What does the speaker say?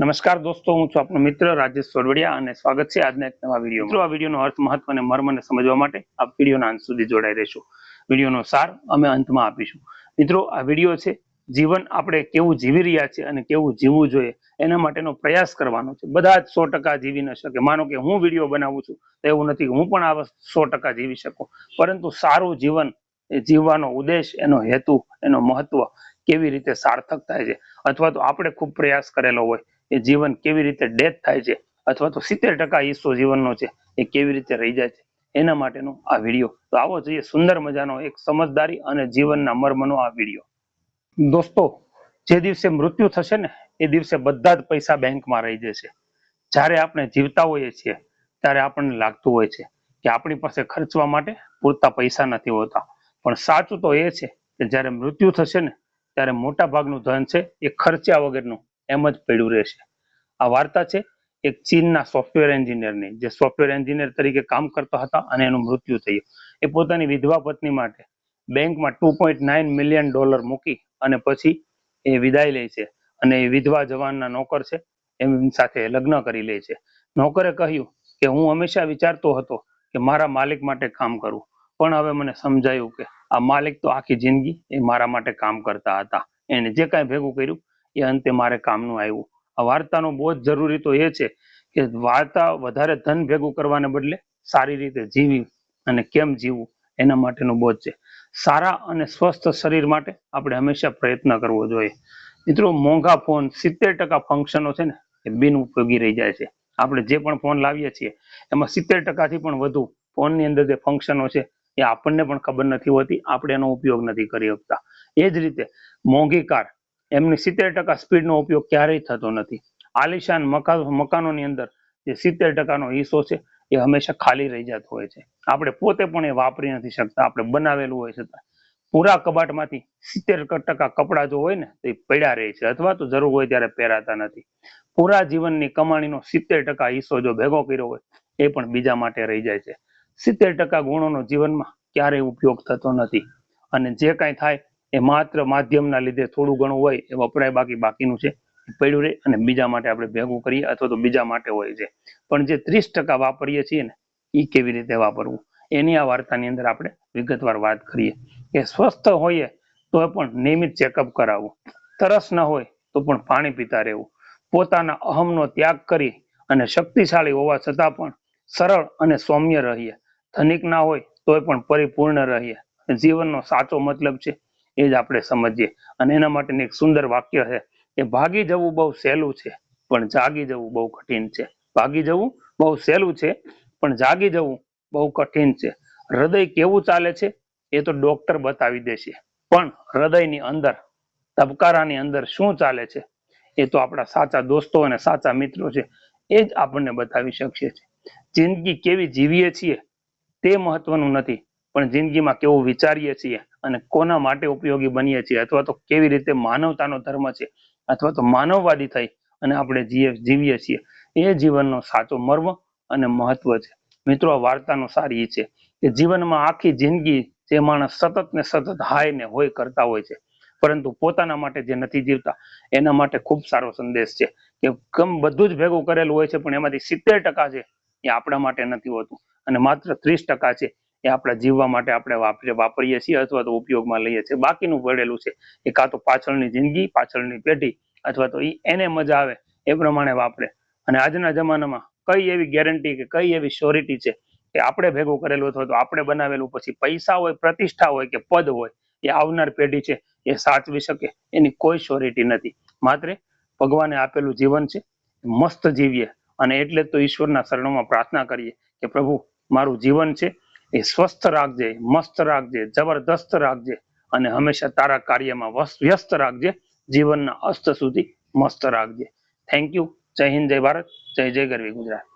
નમસ્કાર દોસ્તો, હું છું આપનો મિત્ર રાજેશ સોરવડિયા અને સ્વાગત છે આજના એક નવા વીડિયો મિત્રો, આ વિડીયોનો અર્થ મહત્વ અને મર્મને સમજવા માટે આ વિડીયોના અંત સુધી જોડાઈ રહેશો. વિડીયોનો સાર અમે અંતમાં આપીશું. મિત્રો, આ વીડિયો છે જીવન આપણે કેવું જીવી રહ્યા છે અને કેવું જીવવું જોઈએ એના માટેનો પ્રયાસ કરવાનો છે. બધા જ સો ટકા જીવી ન શકે. માનો કે હું વીડિયો બનાવું છું તો એવું નથી હું પણ આ સો ટકા જીવી શકું. પરંતુ સારું જીવન એ જીવવાનો ઉદ્દેશ, એનો હેતુ, એનો મહત્વ કેવી રીતે સાર્થક થાય છે? અથવા તો આપણે ખૂબ પ્રયાસ કરેલો હોય એ જીવન કેવી રીતે ડેથ થાય છે અથવા તો સિત્તેર ટકા હિસ્સો જીવનનો છે એ કેવી રીતે રહી જાય છે એના માટેનો આ વીડિયો તો આવો જોઈએ સુંદર મજાનો એક સમજદારી અને જીવનના મર્મનો આ વીડિયો દોસ્તો, જે દિવસે મૃત્યુ થશે ને, એ દિવસે બધા જ પૈસા બેંકમાં રહી જશે. જ્યારે આપણે જીવતા હોઈએ છીએ, ત્યારે આપણને લાગતું હોય છે કે આપણી પાસે ખર્ચવા માટે પૂરતા પૈસા નથી હોતા. પણ સાચું તો એ છે કે જ્યારે મૃત્યુ થશે ને, ત્યારે મોટા ભાગનું ધન છે એ ખર્ચ્યા વગરનું એમ જ પડ્યું રહેશે. આ વાર્તા છે, એક ચીનના સોફ્ટવેર એન્જિનિયરની જે સોફ્ટવેર એન્જિનિયર તરીકે કામ કરતા હતા અને એનું મૃત્યુ થયું. એ પોતાની વિધવા પત્ની માટે બેંકમાં two point nine million dollar મૂકી અને પછી એ વિદાય લે છે. અને એ વિધવા જવાનના નોકર છે એમની સાથે લગ્ન કરી લે છે. નોકરે કહ્યું કે, હું હંમેશા વિચારતો હતો કે મારા માલિક માટે કામ કરું, પણ હવે મને સમજાયું કે આ માલિક તો આખી જિંદગી એ મારા માટે કામ કરતા હતા. એને જે કાંઈ ભેગું કર્યું એ અંતે મારે કામનું આવ્યું. આ વાર્તાનો બહુ જ જરૂરી તો એ છે કે વાર્તા વધારે ધન ભેગું કરવાને બદલે સારી રીતે જીવી અને કેમ જીવવું એના માટેનો બોધ છે. સારા અને સ્વસ્થ શરીર માટે આપણે હંમેશા પ્રયત્ન કરવો જોઈએ. મિત્રો, મોંઘા ફોન સિત્તેર ટકા ફંક્શનો છે ને, એ બિન ઉપયોગી રહી જાય છે. આપણે જે પણ ફોન લાવીએ છીએ, એમાં સિત્તેર ટકાથી પણ વધુ ફોનની અંદર જે ફંક્શનો છે, એ આપણને પણ ખબર નથી હોતી, આપણે એનો ઉપયોગ નથી કરી શકતા. એ જ રીતે મોંઘી કાર એમની સિત્તેર ટકા સ્પીડનો ઉપયોગ ક્યારેય થતો નથી. આલિશાન મકા, મકાનોની અંદર જે સિત્તેર ટકાનો હિસ્સો છે, એ હંમેશા ખાલી રહી જતો હોય છે. આપણે પોતે પણ એ વાપરી નથી શકતા. આપણે બનાવેલું હોય છતાં પૂરા કબાટમાંથી સિત્તેર ટકા કપડા જો હોય ને, તો એ પડ્યા રહે છે. અથવા તો જરૂર હોય ત્યારે પહેરાતા નથી. પૂરા જીવનની કમાણીનો સિત્તેર ટકા હિસ્સો જો ભેગો કર્યો હોય, એ પણ બીજા માટે રહી જાય છે. સિત્તેર ટકા ગુણોનો જીવનમાં ક્યારેય ઉપયોગ થતો નથી. અને જે કાંઈ થાય એ માત્ર માધ્યમના લીધે થોડું ઘણું હોય એ વપરાય, બાકી બાકીનું છે પડ્યું રહે અને બીજા માટે આપણે ભેગું કરીએ અથવા તો બીજા માટે હોય છે. પણ જે ત્રીસ ટકા વાપરીએ છીએ ને એ કેવી રીતે વાપરવું? એની આ વાર્તાની અંદર આપણે વિગતવાર વાત કરીએ. કે સ્વસ્થ હોઈએ તો પણ નિયમિત ચેકઅપ કરાવવું. તરસ ન હોય તો પણ પાણી પીતા રહેવું. પોતાના અહમનો ત્યાગ કરી અને શક્તિશાળી હોવા છતાં પણ સરળ અને સૌમ્ય રહીએ. ધનિક ના હોય તોય પણ પરિપૂર્ણ રહીએ. જીવનનો સાચો મતલબ છે એ જ આપણે સમજીએ. અને એના માટેનું એક સુંદર વાક્ય છે કે ભાગી જવું બહુ સહેલું છે, પણ જાગી જવું બહુ કઠિન છે. ભાગી જવું બહુ સહેલું છે, પણ જાગી જવું બહુ કઠિન છે. હૃદય કેવું ચાલે છે એ તો ડોક્ટર બતાવી દેશે. પણ હૃદયની અંદર ધબકારાની અંદર શું ચાલે છે એ તો આપણા સાચા દોસ્તો અને સાચા મિત્રો છે એ જ આપણને બતાવી શકશે જિંદગી કેવી જીવીએ છીએ તે મહત્વનું નથી. પણ જિંદગીમાં કેવું વિચારીએ છીએ અને કોના માટે ઉપયોગી બનીએ છીએ અથવા તો કેવી રીતે માનવતાનો ધર્મ છે અથવા તો માનવવાદી થઈ અને આપણે જીવીએ છીએ. એ જીવનનો સાચો મર્મ અને મહત્વ છે. મિત્રો વાર્તાનો સાર એ છે કે જીવનમાં આખી જિંદગી જે માણસ સતત ને સતત હાય ને હોય કરતા હોય છે, પરંતુ પોતાના માટે જે નથી જીવતા, એના માટે ખૂબ સારો સંદેશ છે કે કમ બધું જ ભેગું કરેલું હોય છે, પણ એમાંથી સિત્તેર ટકા છે એ આપણા માટે નથી હોતું અને માત્ર ત્રીસ ટકા છે એ આપણા જીવવા માટે આપણે વાપરીએ છીએ અથવા તો ઉપયોગમાં લઈએ છીએ. બાકીનું પડેલું છે એ કાં તો પાછળની જિંદગી, પાછળની પેઢી અથવા તો એને મજા આવે એ પ્રમાણે વાપરે. અને આજના જમાનામાં કઈ એવી ગેરંટી કે કઈ એવી શ્યોરિટી છે કે આપણે ભેગું કરેલું અથવા તો આપણે બનાવેલું, પછી પૈસા હોય, પ્રતિષ્ઠા હોય કે પદ હોય, એ આવનાર પેઢી છે એ સાચવી શકે એની કોઈ શ્યોરિટી નથી. માત્ર ભગવાને આપેલું જીવન છે, મસ્ત જીવીએ. અને એટલે તો ઈશ્વરના શરણોમાં પ્રાર્થના કરીએ કે પ્રભુ, મારું જીવન છે એ સ્વસ્થ રાખજે, મસ્ત રાખજે, જબરદસ્ત રાખજે અને હંમેશા તારા કાર્યમાં વ્યસ્ત રાખજે, જીવનના અસ્ત સુધી મસ્ત રાખજે. થેન્ક યુ જય હિન્દ, જય ભારત, જય જય ગરવી ગુજરાત.